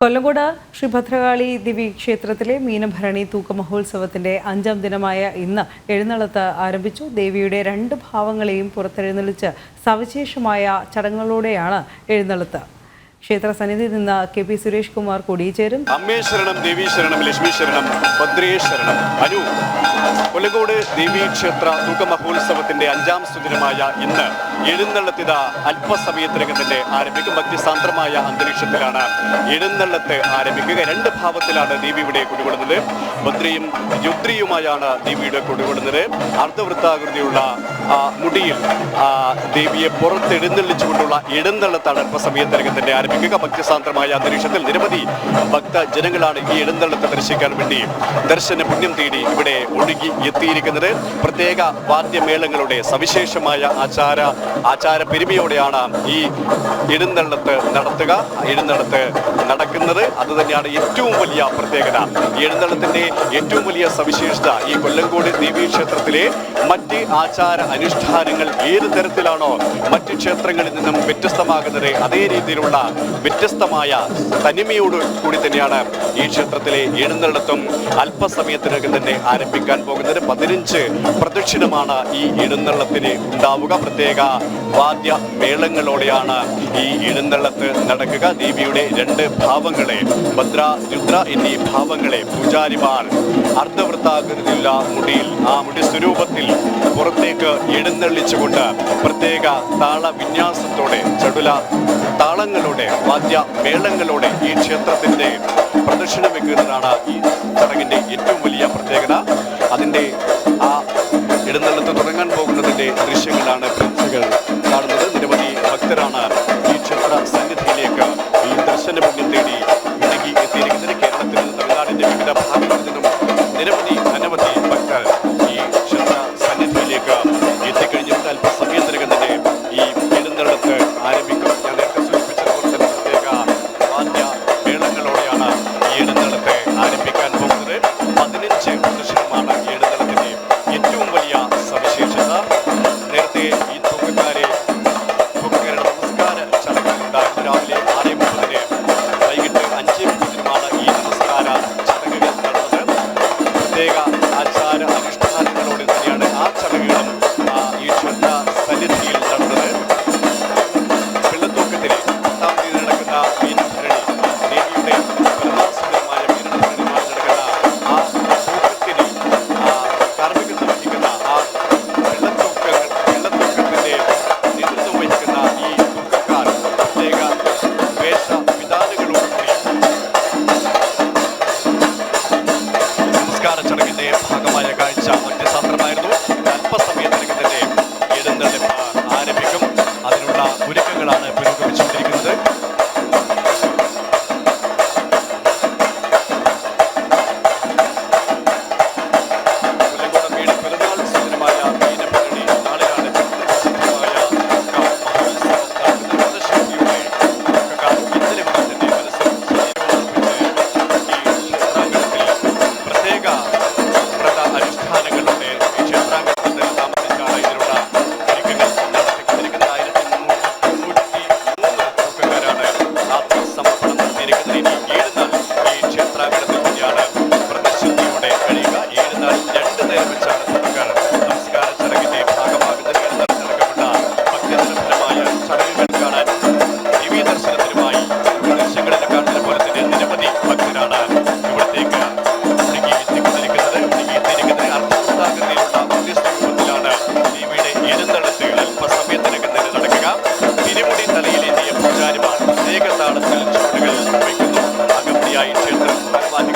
കൊല്ലങ്കോട് ശ്രീഭദ്രകാളി ദേവി ക്ഷേത്രത്തിലെ മീനഭരണി തൂക്ക മഹോത്സവത്തിന്റെ അഞ്ചാം ദിനമായ ഇന്ന് എഴുന്നള്ളത്ത് ആരംഭിച്ചു. ദേവിയുടെ രണ്ട് ഭാവങ്ങളെയും പുറത്തെഴുന്നള്ളിച്ച് സവിശേഷമായ ചടങ്ങുകളോടെയാണ് എഴുന്നള്ളത്ത്. ക്ഷേത്ര സന്നിധിയിൽ നിന്ന് കെ പി സുരേഷ് കുമാർ കൊടിയേരും അമ്മേ ശരണം ലക്ഷ്മീശ്വരണം ശരണം ലക്ഷ്മി ശരണം ഭദ്രേ ശരണം അനു. കൊലകോട് ദേവീ ക്ഷേത്ര തൂക്ക മഹോത്സവത്തിന്റെ അഞ്ചാം സുദിനമായ ഇന്ന് എഴുന്നള്ളത്തിത അല്പസമയത്തിനകം തന്നെ ആരംഭിക്കും. ഭക്തിസാന്ദ്രമായ അന്തരീക്ഷത്തിലാണ് എഴുന്നള്ളത്ത് ആരംഭിക്കുക. രണ്ട് ഭാവത്തിലാണ് ദേവി ഇവിടെ കുടികൊള്ളുന്നത് ഭദ്രയും രുദ്രിയുമായാണ് ദേവിയുടെ കുടികൊള്ളുന്നത് അർദ്ധവൃത്താകൃതിയുള്ള മുടിയിൽ ദേവിയെ പുറത്തെഴുന്നള്ളിച്ചുകൊണ്ടുള്ള എഴുന്നള്ളത്താണ് അല്പസമയം തന്നെ ആരംഭിക്കുക. ഭക്തിസാന്ദ്രമായ അന്തരീക്ഷത്തിൽ നിരവധി ഭക്തജനങ്ങളാണ് ഈ എഴുന്നള്ളത്ത് ദർശിക്കാൻ വേണ്ടി ദർശന പുണ്യം തേടി ഇവിടെ ഒഴുകി എത്തിയിരിക്കുന്നത്. പ്രത്യേക വാദ്യമേളങ്ങളുടെ സവിശേഷമായ ആചാര ആചാര പെരുമയോടെയാണ് ഈ എഴുന്നള്ളത്ത് നടത്തുക എഴുന്നള്ളത്ത് നടക്കുന്നത്. അത് തന്നെയാണ് ഏറ്റവും വലിയ പ്രത്യേകത. എഴുന്നള്ളത്തിന്റെ ഏറ്റവും വലിയ സവിശേഷത ഈ കൊല്ലങ്കോട് ദേവീക്ഷേത്രത്തിലെ മറ്റ് ആചാര അനുഷ്ഠാനങ്ങൾ ഏത് തരത്തിലാണോ മറ്റ് ക്ഷേത്രങ്ങളിൽ നിന്നും വ്യത്യസ്തമാകുന്നത് അതേ രീതിയിലുള്ള വ്യത്യസ്തമായ തനിമയോട് കൂടി തന്നെയാണ് ഈ ക്ഷേത്രത്തിലെ എഴുന്നള്ളത്തും അല്പസമയത്തിനകം തന്നെ ആരംഭിക്കാൻ പോകുന്നത്. പതിനഞ്ച് പ്രദക്ഷിണമാണ് ഈ എഴുന്നള്ളത്തിന് ഉണ്ടാവുക. പ്രത്യേക വാദ്യ മേളങ്ങളോടെയാണ് ഈ എഴുന്നള്ളത്ത് നടക്കുക. ദേവിയുടെ രണ്ട് ഭാവങ്ങളെ ഭദ്ര രുദ്ര എന്നീ ഭാവങ്ങളെ പൂജാരിമാർ അർദ്ധവൃത്താകൃതിയിലുള്ള മുടിയിൽ ആ മുടി സ്വരൂപത്തിൽ പുറത്തേക്ക് എഴുന്നള്ളിച്ചുകൊണ്ട് പ്രത്യേക താള വിന്യാസത്തോടെ ചടുല താളങ്ങളോടെ വാദ്യ മേളങ്ങളോടെ ഈ ക്ഷേത്രത്തിന്റെ പ്രദക്ഷിണം വെക്കുന്നതാണ് ഈ ചടങ്ങിന്റെ ഏറ്റവും വലിയ പ്രത്യേകത. അതിന്റെ ആ എഴുന്നള്ളത്ത് തുടങ്ങാൻ പോകുന്നതിന്റെ ദൃശ്യങ്ങളാണ് പ്രേക്ഷകർ കാണുന്നത്. നിരവധി ഭക്തരാണ് താളത്തിൽ ചുവടുകൾ വയ്ക്കുന്നു അകമ്പടിയായി ക്ഷേത്രം ഭഗവാനുകൾക്കൊപ്പം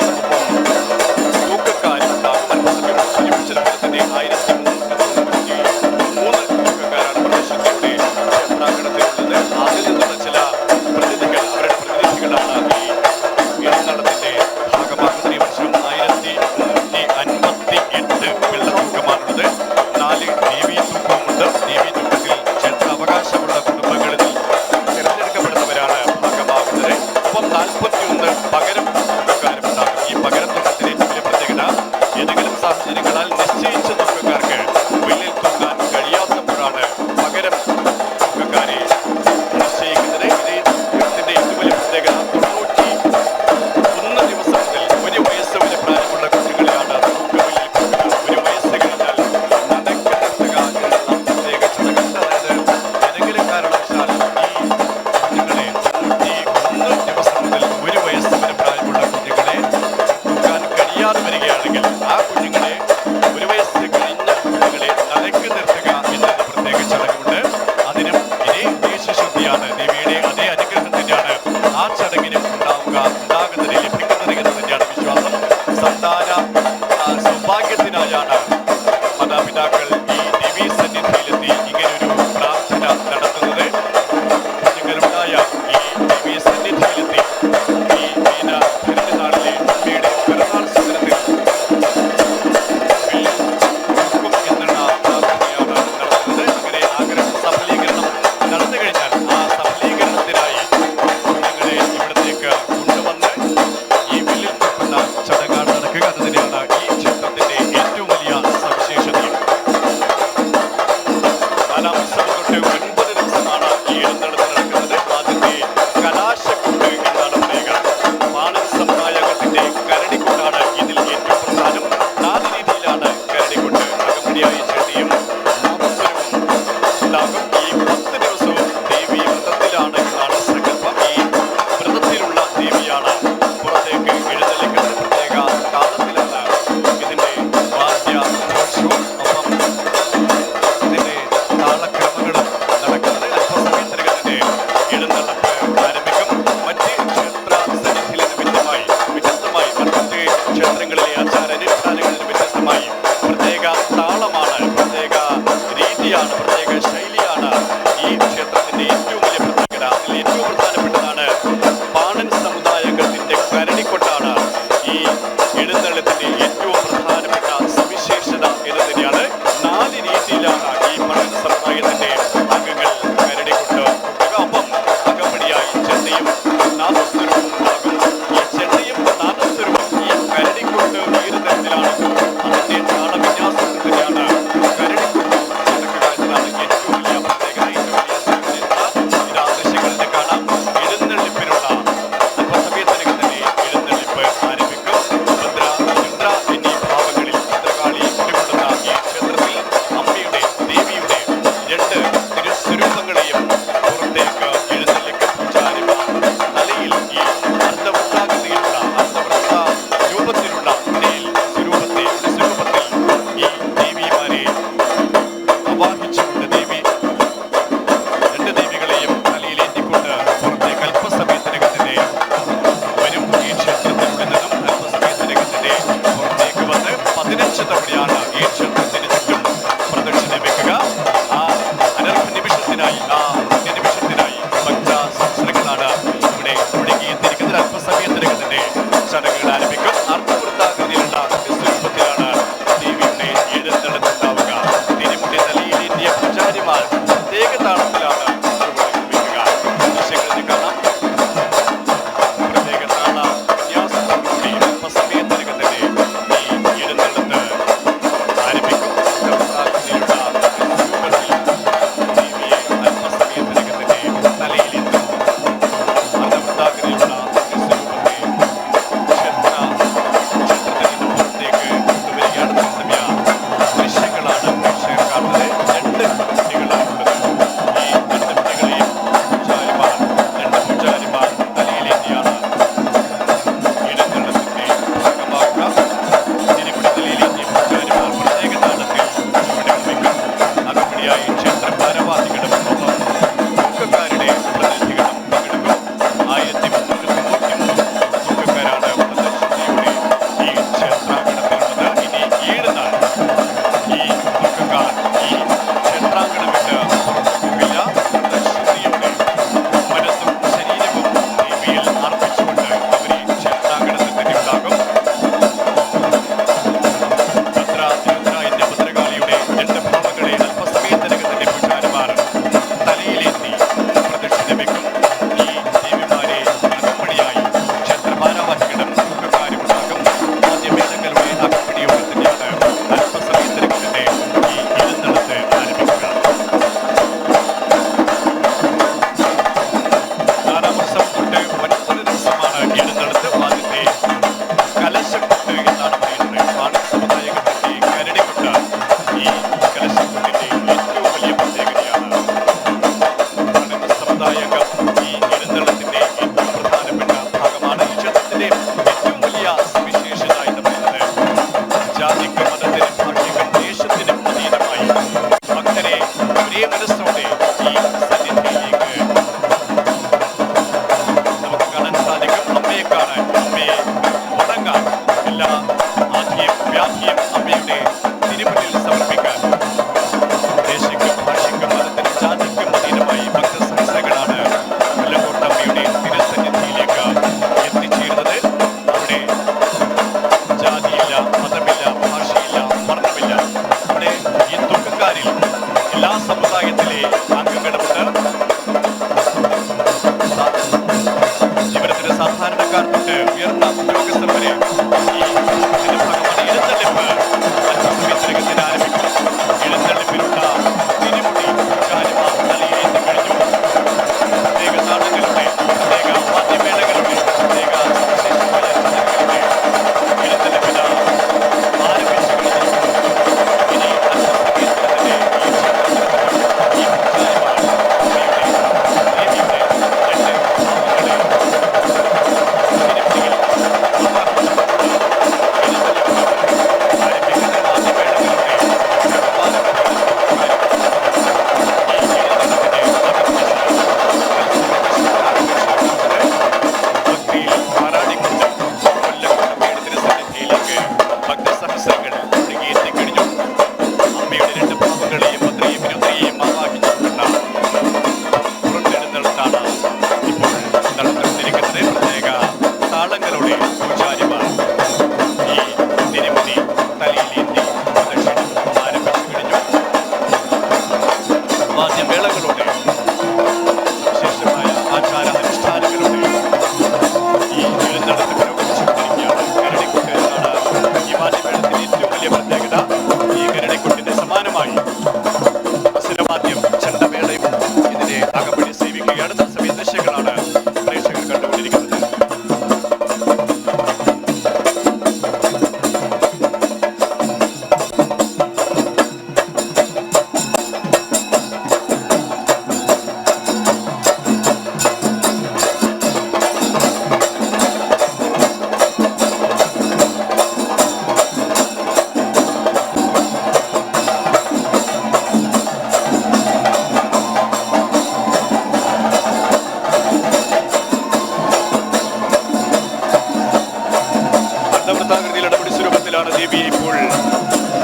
ദേവിയെ ഇപ്പോൾ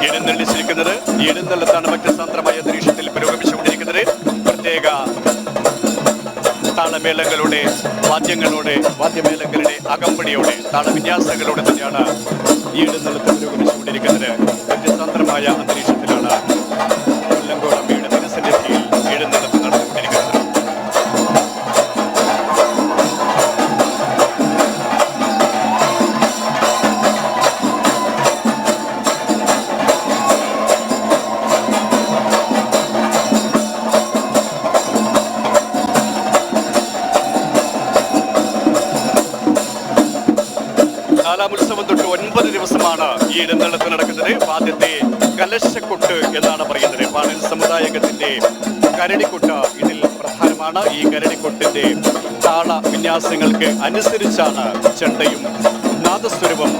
എഴുന്നള്ളിച്ചിരിക്കുന്നത് എഴുന്നള്ളത്താണ് എഴുന്നള്ളത്താണ് ഭക്തസാന്ദ്രമായ അന്തരീക്ഷത്തിൽ പുരോഗമിച്ചുകൊണ്ടിരിക്കുന്നത്. പ്രത്യേക താളമേളങ്ങളുടെ വാദ്യങ്ങളോടെ വാദ്യമേളങ്ങളുടെ അകമ്പടിയോടെ താളവിന്യാസങ്ങളോടെ തന്നെയാണ് ഈ എഴുന്നള്ളത്ത് പുരോഗമിച്ചുകൊണ്ടിരിക്കുന്നത്. ഭക്തസാന്ദ്രമായ അന്തരീക്ഷത്തിലാണ് കൊല്ലങ്കോടമ്മയുടെ തൊട്ട് ഒൻപത് ദിവസമാണ് ഈ ഇടന്തള്ളത്തിൽ നടക്കുന്നത്. ആദ്യത്തെ കലശക്കൊട്ട് എന്നാണ് പറയുന്നത്. പാണൻ സമുദായകത്തിന്റെ കരടിക്കൊട്ട് ഇതിൽ പ്രധാനമാണ്. ഈ കരടിക്കൊട്ടിന്റെ താള വിന്യാസങ്ങൾക്ക് അനുസരിച്ചാണ് ചെണ്ടയും നാദസ്വരവും